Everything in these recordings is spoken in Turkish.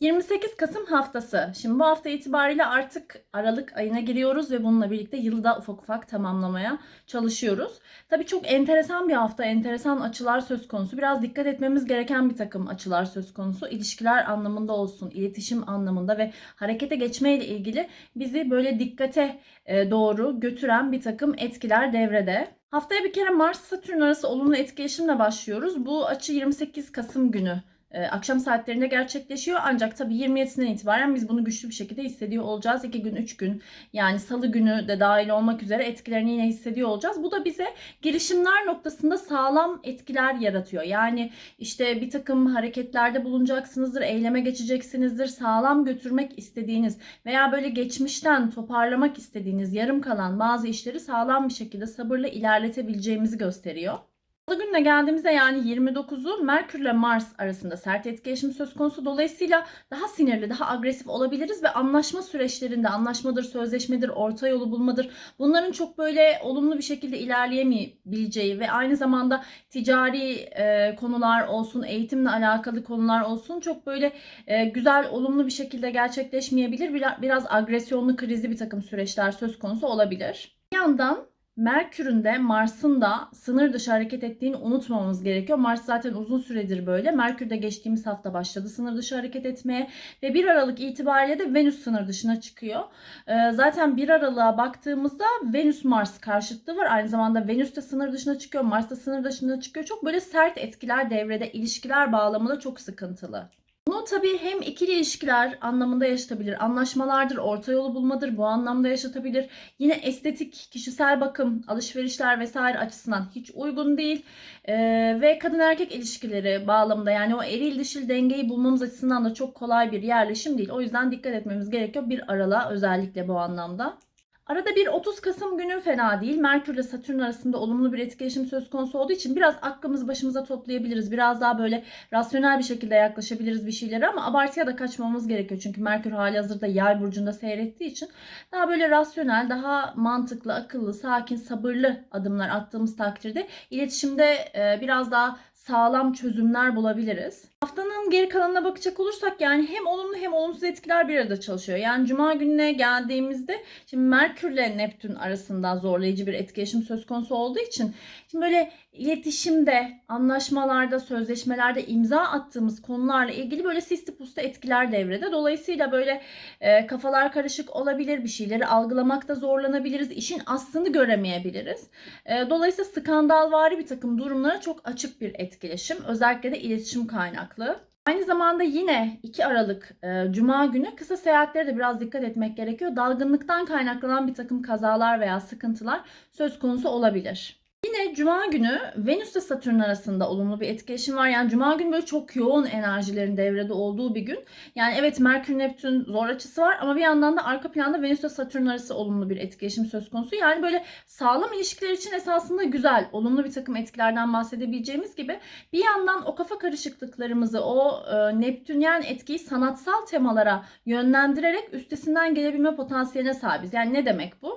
28 Kasım haftası. Şimdi bu hafta itibariyle artık Aralık ayına giriyoruz ve bununla birlikte yılı da ufak ufak tamamlamaya çalışıyoruz. Tabii çok enteresan bir hafta, enteresan açılar söz konusu. Biraz dikkat etmemiz gereken bir takım açılar söz konusu. İlişkiler anlamında olsun, iletişim anlamında ve harekete geçmeyle ilgili bizi böyle dikkate e, doğru götüren bir takım etkiler devrede. Haftaya bir kere Mars-Satürn arası olumlu etkileşimle başlıyoruz. Bu açı 28 Kasım günü akşam saatlerinde gerçekleşiyor. Ancak tabii 27'sinden itibaren biz bunu güçlü bir şekilde hissediyor olacağız. 2 gün, 3 gün yani salı günü de dahil olmak üzere etkilerini yine hissediyor olacağız. Bu da bize girişimler noktasında sağlam etkiler yaratıyor. Yani işte bir takım hareketlerde bulunacaksınızdır, eyleme geçeceksinizdir, sağlam götürmek istediğiniz veya böyle geçmişten toparlamak istediğiniz yarım kalan bazı işleri sağlam bir şekilde sabırla ilerletebileceğimizi gösteriyor. Salı gününe geldiğimizde yani 29'u Merkür ile Mars arasında sert etkileşim söz konusu. Dolayısıyla daha sinirli, daha agresif olabiliriz ve anlaşma süreçlerinde anlaşmadır, sözleşmedir, orta yolu bulmadır. Bunların çok böyle olumlu bir şekilde ilerleyemeyebileceği ve aynı zamanda ticari e, konular olsun, eğitimle alakalı konular olsun çok böyle e, güzel, olumlu bir şekilde gerçekleşmeyebilir. Biraz, biraz agresyonlu, krizli bir takım süreçler söz konusu olabilir. Bir yandan Merkür'ün de Mars'ın da sınır dışı hareket ettiğini unutmamamız gerekiyor. Mars zaten uzun süredir böyle. Merkür de geçtiğimiz hafta başladı sınır dışı hareket etmeye ve 1 Aralık itibariyle de Venüs sınır dışına çıkıyor. Ee, zaten 1 Aralık'a baktığımızda Venüs Mars karşıtlığı var. Aynı zamanda Venüs de sınır dışına çıkıyor, Mars da sınır dışına çıkıyor. Çok böyle sert etkiler devrede, ilişkiler bağlamında çok sıkıntılı. Bunu tabii hem ikili ilişkiler anlamında yaşatabilir, anlaşmalardır, orta yolu bulmadır bu anlamda yaşatabilir. Yine estetik, kişisel bakım, alışverişler vesaire açısından hiç uygun değil. Ee, ve kadın erkek ilişkileri bağlamında yani o eril dişil dengeyi bulmamız açısından da çok kolay bir yerleşim değil. O yüzden dikkat etmemiz gerekiyor bir aralığa özellikle bu anlamda. Arada bir 30 Kasım günü fena değil. Merkür ile Satürn arasında olumlu bir etkileşim söz konusu olduğu için biraz aklımızı başımıza toplayabiliriz. Biraz daha böyle rasyonel bir şekilde yaklaşabiliriz bir şeylere ama abartıya da kaçmamamız gerekiyor. Çünkü Merkür hali hazırda yay burcunda seyrettiği için daha böyle rasyonel, daha mantıklı, akıllı, sakin, sabırlı adımlar attığımız takdirde iletişimde e, biraz daha sağlam çözümler bulabiliriz. Haftanın geri kalanına bakacak olursak yani hem olumlu hem olumsuz etkiler bir arada çalışıyor. Yani cuma gününe geldiğimizde şimdi Merkür ile Neptün arasında zorlayıcı bir etkileşim söz konusu olduğu için şimdi böyle iletişimde, anlaşmalarda, sözleşmelerde imza attığımız konularla ilgili böyle sisti pusta etkiler devrede. Dolayısıyla böyle e, kafalar karışık olabilir, bir şeyleri algılamakta zorlanabiliriz, işin aslını göremeyebiliriz. E, dolayısıyla skandalvari bir takım durumlara çok açık bir etkileşim. Özellikle de iletişim kaynaklı. Aynı zamanda yine 2 Aralık e, Cuma günü kısa seyahatlere de biraz dikkat etmek gerekiyor. Dalgınlıktan kaynaklanan bir takım kazalar veya sıkıntılar söz konusu olabilir. Yine Cuma günü Venüs ile Satürn arasında olumlu bir etkileşim var. Yani Cuma günü böyle çok yoğun enerjilerin devrede olduğu bir gün. Yani evet Merkür Neptün zor açısı var ama bir yandan da arka planda Venüs ile Satürn arası olumlu bir etkileşim söz konusu. Yani böyle sağlam ilişkiler için esasında güzel, olumlu bir takım etkilerden bahsedebileceğimiz gibi bir yandan o kafa karışıklıklarımızı, o e, Neptünyen etkiyi sanatsal temalara yönlendirerek üstesinden gelebilme potansiyeline sahibiz. Yani ne demek bu?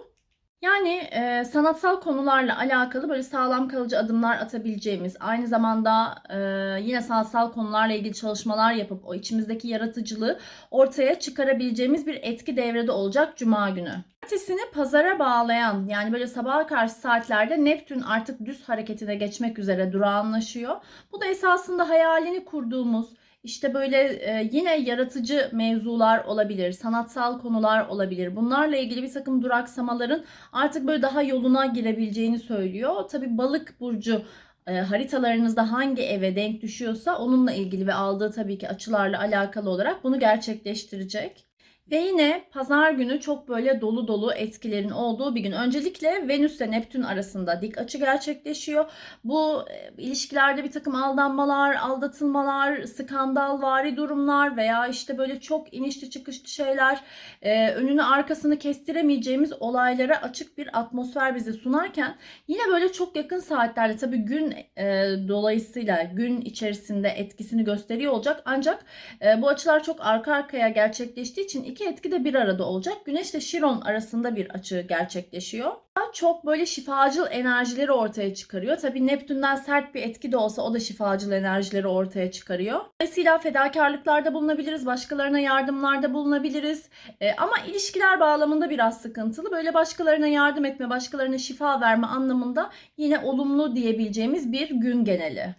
Yani e, sanatsal konularla alakalı böyle sağlam kalıcı adımlar atabileceğimiz, aynı zamanda e, yine sanatsal konularla ilgili çalışmalar yapıp o içimizdeki yaratıcılığı ortaya çıkarabileceğimiz bir etki devrede olacak Cuma günü. Ertesini pazara bağlayan yani böyle sabaha karşı saatlerde Neptün artık düz hareketine geçmek üzere durağanlaşıyor. Bu da esasında hayalini kurduğumuz, işte böyle e, yine yaratıcı mevzular olabilir, sanatsal konular olabilir. Bunlarla ilgili bir takım duraksamaların artık böyle daha yoluna girebileceğini söylüyor. Tabi balık burcu e, haritalarınızda hangi eve denk düşüyorsa onunla ilgili ve aldığı tabii ki açılarla alakalı olarak bunu gerçekleştirecek. Ve yine pazar günü çok böyle dolu dolu etkilerin olduğu bir gün. Öncelikle Venüs ile Neptün arasında dik açı gerçekleşiyor. Bu e, ilişkilerde bir takım aldanmalar, aldatılmalar, skandalvari durumlar veya işte böyle çok inişli çıkışlı şeyler, e, önünü arkasını kestiremeyeceğimiz olaylara açık bir atmosfer bize sunarken yine böyle çok yakın saatlerde tabii gün e, dolayısıyla gün içerisinde etkisini gösteriyor olacak. Ancak bu açılar çok arka arkaya gerçekleştiği için iki etki de bir arada olacak. Güneş ile Şiron arasında bir açı gerçekleşiyor. Daha çok böyle şifacıl enerjileri ortaya çıkarıyor. Tabii Neptün'den sert bir etki de olsa o da şifacıl enerjileri ortaya çıkarıyor. Dolayısıyla fedakarlıklarda bulunabiliriz, başkalarına yardımlarda bulunabiliriz. Ee, ama ilişkiler bağlamında biraz sıkıntılı. Böyle başkalarına yardım etme, başkalarına şifa verme anlamında yine olumlu diyebileceğimiz bir gün geneli.